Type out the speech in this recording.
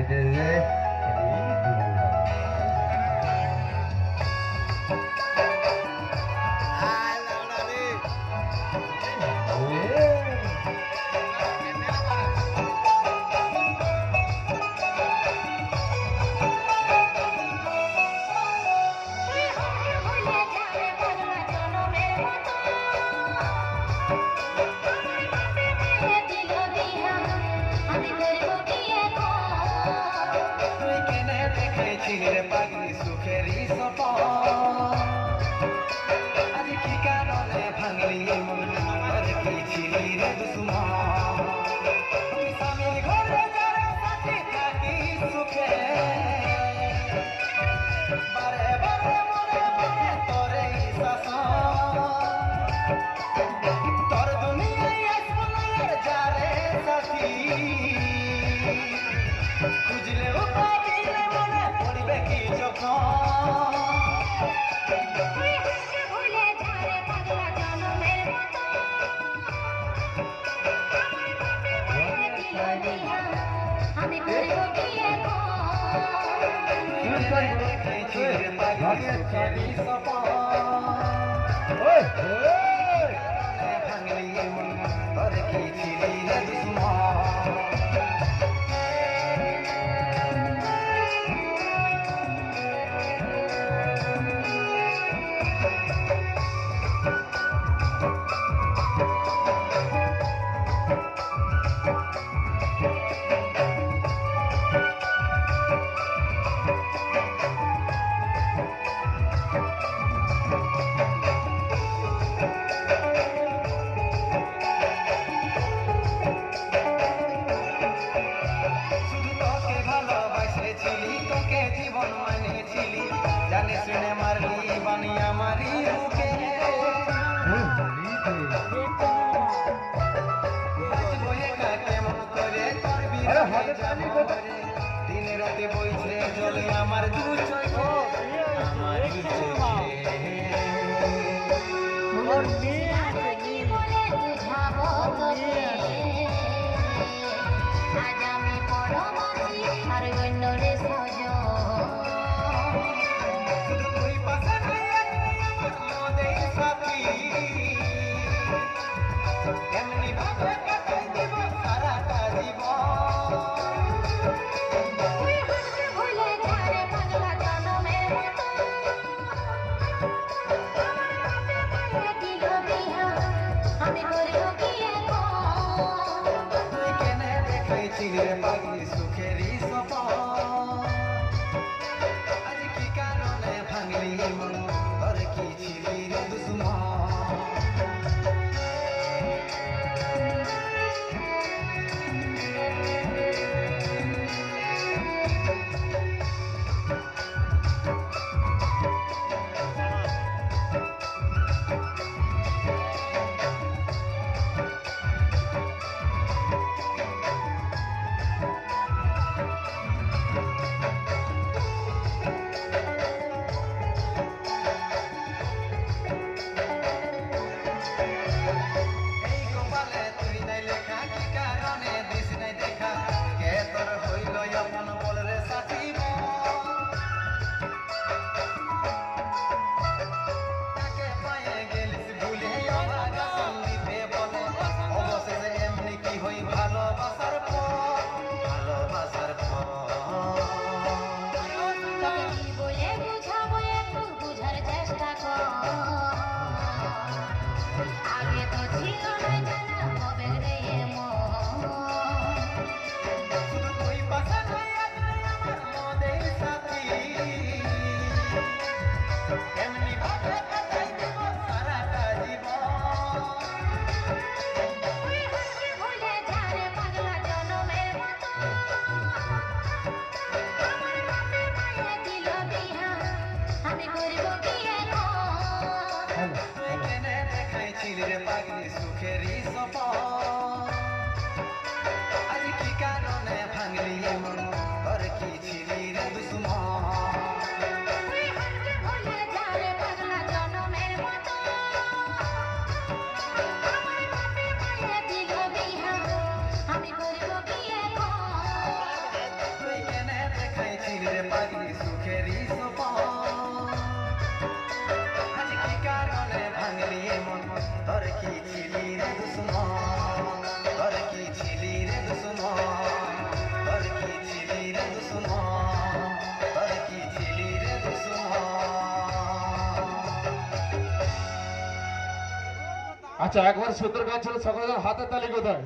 did. পাগলি সুখেরি সপন Ôi! টেনে মারলি বানিয়া মারি মুখে দিনে রাতে বইছে জলে আমার দু চোখে আমার চোখে আর গণ্য রে চিরে ভাঙলি সুখেরই সপন আজ কি কারণে ভাঙলি মন? হই ভালোবাসা। চিরে পাখি সুখেরই সফল তোর কি ছিলি রে দুশ্মন তোর কি ছিলি রে কি ছিলি রে দুশ্মন তোর কি ছিলি আচ্ছা একবার সুন্দর গান ছিল সকলের হাতে তালি কোথায়?